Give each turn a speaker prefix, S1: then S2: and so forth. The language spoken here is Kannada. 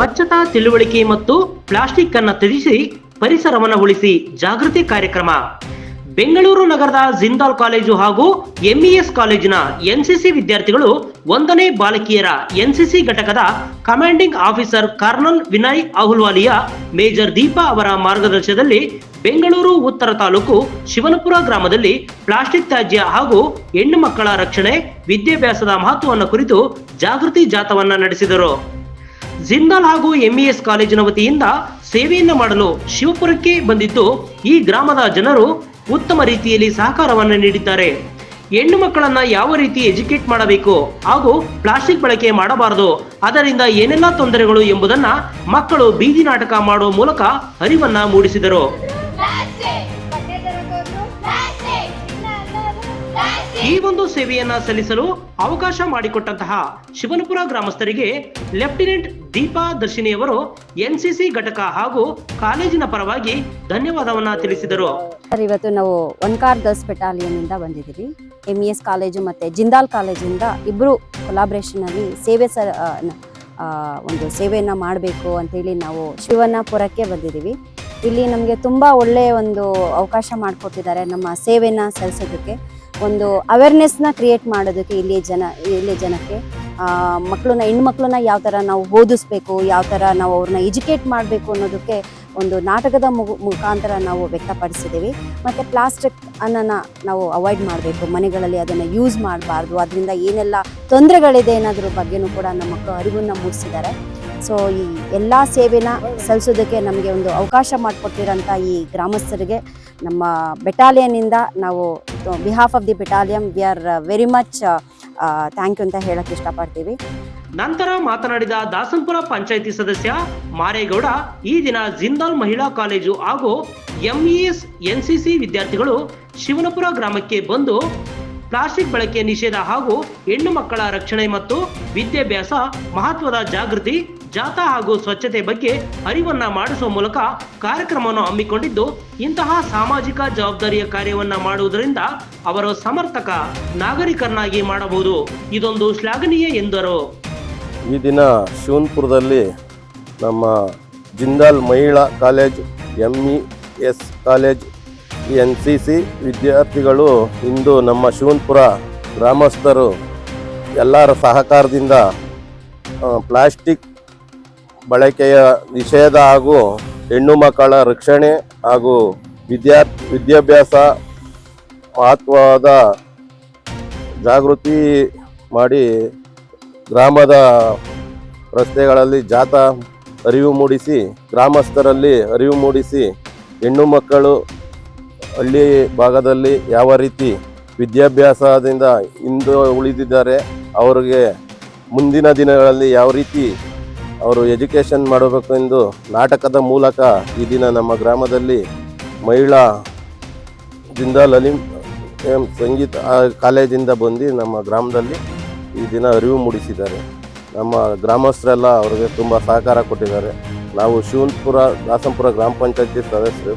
S1: ಸ್ವಚ್ಛತಾ ತಿಳುವಳಿಕೆ ಮತ್ತು ಪ್ಲಾಸ್ಟಿಕ್ ಅನ್ನು ತ್ಯಜಿಸಿ ಪರಿಸರವನ್ನು ಉಳಿಸಿ ಜಾಗೃತಿ ಕಾರ್ಯಕ್ರಮ. ಬೆಂಗಳೂರು ನಗರದ ಜಿಂದಾಲ್ ಕಾಲೇಜು ಹಾಗೂ ಎಂಇಎಸ್ ಕಾಲೇಜಿನ ಎನ್ಸಿಸಿ ವಿದ್ಯಾರ್ಥಿಗಳು ಒಂದನೇ ಬಾಲಕಿಯರ ಎನ್ಸಿಸಿ ಘಟಕದ commanding officer colonel Vinay Ahluwalia major Deepa ಅವರ ಮಾರ್ಗದರ್ಶನದಲ್ಲಿ ಬೆಂಗಳೂರು ಉತ್ತರ ತಾಲೂಕು ಶಿವನಪುರ ಗ್ರಾಮದಲ್ಲಿ ಪ್ಲಾಸ್ಟಿಕ್ ತ್ಯಾಜ್ಯ ಹಾಗೂ ಹೆಣ್ಣು ಮಕ್ಕಳ ರಕ್ಷಣೆ, ವಿದ್ಯಾಭ್ಯಾಸದ ಮಹತ್ವವನ್ನು ಕುರಿತು ಜಾಗೃತಿ ಜಾಥವನ್ನ ನಡೆಸಿದರು. ಜಿಂದಾಲ್ ಹಾಗೂ ಎಂಇಎಸ್ ಕಾಲೇಜಿನ ವತಿಯಿಂದ ಸೇವೆಯನ್ನು ಮಾಡಲು ಶಿವಪುರಕ್ಕೆ ಬಂದಿದ್ದು ಈ ಗ್ರಾಮದ ಜನರು ಉತ್ತಮ ರೀತಿಯಲ್ಲಿ ಸಹಕಾರವನ್ನು ನೀಡಿದ್ದಾರೆ. ಹೆಣ್ಣು ಮಕ್ಕಳನ್ನ ಯಾವ ರೀತಿ ಎಜುಕೇಟ್ ಮಾಡಬೇಕು ಹಾಗೂ ಪ್ಲಾಸ್ಟಿಕ್ ಬಳಕೆ ಮಾಡಬಾರದು, ಅದರಿಂದ ಏನೆಲ್ಲ ತೊಂದರೆಗಳು ಎಂಬುದನ್ನ ಮಕ್ಕಳು ಬೀದಿ ನಾಟಕ ಮಾಡುವ ಮೂಲಕ ಅರಿವನ್ನ ಮೂಡಿಸಿದರು. ಈ ಒಂದು ಸೇವೆಯನ್ನ ಸಲ್ಲಿಸಲು ಅವಕಾಶ ಮಾಡಿಕೊಟ್ಟಂತಹ ಶಿವನಪುರ ಗ್ರಾಮಸ್ಥರಿಗೆ ಲೆಫ್ಟಿನೆಂಟ್ ದೀಪಾ ದರ್ಶಿನಿಯವರು ಎನ್ಸಿಸಿ ಘಟಕ ಹಾಗೂ ಕಾಲೇಜಿನ ಪರವಾಗಿ ಧನ್ಯವಾದವನ್ನ ತಿಳಿಸಿದರು.
S2: ಸರ್ ಇವತ್ತು ನಾವು ಒನ್ಕಾರ್ ದಸ್ ಬೆಟಾಲಿಯನ್ ಇಂದ ಬಂದಿದ್ದೀವಿ. ಎಂ ಎಸ್ ಕಾಲೇಜು ಮತ್ತೆ ಜಿಂದಾಲ್ ಕಾಲೇಜಿಂದ ಇಬ್ಬರು ಕೊಲಾಬ್ರೇಷನಲ್ಲಿ ಸೇವೆ ಸ ಆ, ನ- ಒಂದು ಸೇವೆಯನ್ನು ಮಾಡಬೇಕು ಅಂತೇಳಿ ನಾವು ಶಿವನಪುರಕ್ಕೆ ಬಂದಿದ್ದೀವಿ. ಇಲ್ಲಿ ನಮಗೆ ತುಂಬ ಒಳ್ಳೆಯ ಒಂದು ಅವಕಾಶ ಮಾಡಿಕೊಟ್ಟಿದ್ದಾರೆ ನಮ್ಮ ಸೇವೆನ ಸಲ್ಲಿಸೋದಕ್ಕೆ. ಒಂದು ಅವೇರ್ನೆಸ್ನ ಕ್ರಿಯೇಟ್ ಮಾಡೋದಕ್ಕೆ ಇಲ್ಲಿಯ ಜನ, ಇಲ್ಲಿಯ ಜನಕ್ಕೆ ಮಕ್ಕಳನ್ನ ಹೆಣ್ಮಕ್ಳನ್ನ ಯಾವ ಥರ ನಾವು ಓದಿಸ್ಬೇಕು, ಯಾವ ಥರ ನಾವು ಅವ್ರನ್ನ ಎಜುಕೇಟ್ ಮಾಡಬೇಕು ಅನ್ನೋದಕ್ಕೆ ಒಂದು ನಾಟಕದ ಮುಗು ಮುಖಾಂತರ ನಾವು ವ್ಯಕ್ತಪಡಿಸಿದ್ದೀವಿ. ಮತ್ತು ಪ್ಲಾಸ್ಟಿಕ್ ಅನ್ನನ್ನು ನಾವು ಅವಾಯ್ಡ್ ಮಾಡಬೇಕು, ಮನೆಗಳಲ್ಲಿ ಅದನ್ನು ಯೂಸ್ ಮಾಡಬಾರ್ದು, ಅದರಿಂದ ಏನೆಲ್ಲ ತೊಂದರೆಗಳಿದೆ ಅನ್ನೋದ್ರ ಬಗ್ಗೆನೂ ಕೂಡ ನಮ್ಮ ಮಕ್ಕಳು ಅರಿವನ್ನು ಮೂಡಿಸಿದ್ದಾರೆ. ಸೊ ಈ ಎಲ್ಲ ಸೇವೆನ ಸಲ್ಲಿಸೋದಕ್ಕೆ ನಮಗೆ ಒಂದು ಅವಕಾಶ ಮಾಡಿಕೊಟ್ಟಿರೋಂಥ ಈ ಗ್ರಾಮಸ್ಥರಿಗೆ ನಮ್ಮ ಬೆಟಾಲಿಯನ್ನಿಂದ ನಾವು behalf of the battalion we are very much thank you ಅಂತ ಹೇಳಕ್ಕೆ ಇಷ್ಟಪಡ್ತೀವಿ.
S1: ನಂತರ ಮಾತನಾಡಿದ ದಾಸನ್ಪುರ ಪಂಚಾಯಿತಿ ಸದಸ್ಯ ಮಾರೇಗೌಡ, ಈ ದಿನ ಜಿಂದಾಲ್ ಮಹಿಳಾ ಕಾಲೇಜು ಹಾಗೂ ಎಂಇಎಸ್ ಎನ್ಸಿಸಿ ವಿದ್ಯಾರ್ಥಿಗಳು ಶಿವನಪುರ ಗ್ರಾಮಕ್ಕೆ ಬಂದು ಪ್ಲಾಸ್ಟಿಕ್ ಬಳಕೆ ನಿಷೇಧ ಹಾಗೂ ಹೆಣ್ಣು ಮಕ್ಕಳ ರಕ್ಷಣೆ ಮತ್ತು ವಿದ್ಯಾಭ್ಯಾಸ ಮಹತ್ವದ ಜಾಗೃತಿ, ಜಾಥಾ ಹಾಗೂ ಸ್ವಚ್ಛತೆ ಬಗ್ಗೆ ಅರಿವನ್ನ ಮಾಡಿಸುವ ಮೂಲಕ ಕಾರ್ಯಕ್ರಮವನ್ನು ಹಮ್ಮಿಕೊಂಡಿದ್ದು, ಇಂತಹ ಸಾಮಾಜಿಕ ಜವಾಬ್ದಾರಿಯ ಕಾರ್ಯವನ್ನ ಮಾಡುವುದರಿಂದ ಅವರು ಸಮರ್ಥಕ ನಾಗರಿಕರನ್ನಾಗಿ ಮಾಡಬಹುದು. ಇದೊಂದು ಶ್ಲಾಘನೀಯ ಎಂದರು.
S3: ಈ ದಿನ ಶಿವನ್ಪುರದಲ್ಲಿ ನಮ್ಮ ಜಿಂದಾಲ್ ಮಹಿಳಾ college M E S college N C C ವಿದ್ಯಾರ್ಥಿಗಳು ಇಂದು ನಮ್ಮ ಶಿವನ್ಪುರ ಗ್ರಾಮಸ್ಥರು ಎಲ್ಲರ ಸಹಕಾರದಿಂದ ಪ್ಲಾಸ್ಟಿಕ್ ಬಳಕೆಯ ನಿಷೇಧ ಹಾಗೂ ಹೆಣ್ಣು ಮಕ್ಕಳ ರಕ್ಷಣೆ ಹಾಗೂ ವಿದ್ಯಾ, ವಿದ್ಯಾಭ್ಯಾಸ ಮಹತ್ವದ ಜಾಗೃತಿ ಮಾಡಿ ಗ್ರಾಮದ ರಸ್ತೆಗಳಲ್ಲಿ ಜಾಥಾ ಅರಿವು ಮೂಡಿಸಿ, ಗ್ರಾಮಸ್ಥರಲ್ಲಿ ಅರಿವು ಮೂಡಿಸಿ, ಹೆಣ್ಣು ಮಕ್ಕಳು ಹಳ್ಳಿ ಭಾಗದಲ್ಲಿ ಯಾವ ರೀತಿ ವಿದ್ಯಾಭ್ಯಾಸದಿಂದ ಹಿಂದೆ ಉಳಿದಿದ್ದಾರೆ, ಅವರಿಗೆ ಮುಂದಿನ ದಿನಗಳಲ್ಲಿ ಯಾವ ರೀತಿ ಅವರು ಎಜುಕೇಷನ್ ಮಾಡಬೇಕು ಎಂದು ನಾಟಕದ ಮೂಲಕ ಈ ದಿನ ನಮ್ಮ ಗ್ರಾಮದಲ್ಲಿ ಮಹಿಳಾ ಜಿಂದಾಲ್ ಅಲಿಂ ಎಂ ಸಂಗೀತ ಕಾಲೇಜಿಂದ ಬಂದು ನಮ್ಮ ಗ್ರಾಮದಲ್ಲಿ ಈ ದಿನ ಅರಿವು ಮೂಡಿಸಿದ್ದಾರೆ. ನಮ್ಮ ಗ್ರಾಮಸ್ಥರೆಲ್ಲ ಅವರಿಗೆ ತುಂಬ ಸಹಕಾರ ಕೊಟ್ಟಿದ್ದಾರೆ. ನಾವು ಶಿವನ್ಪುರ ದಾಸಂಪುರ ಗ್ರಾಮ ಪಂಚಾಯತಿ ಸದಸ್ಯರು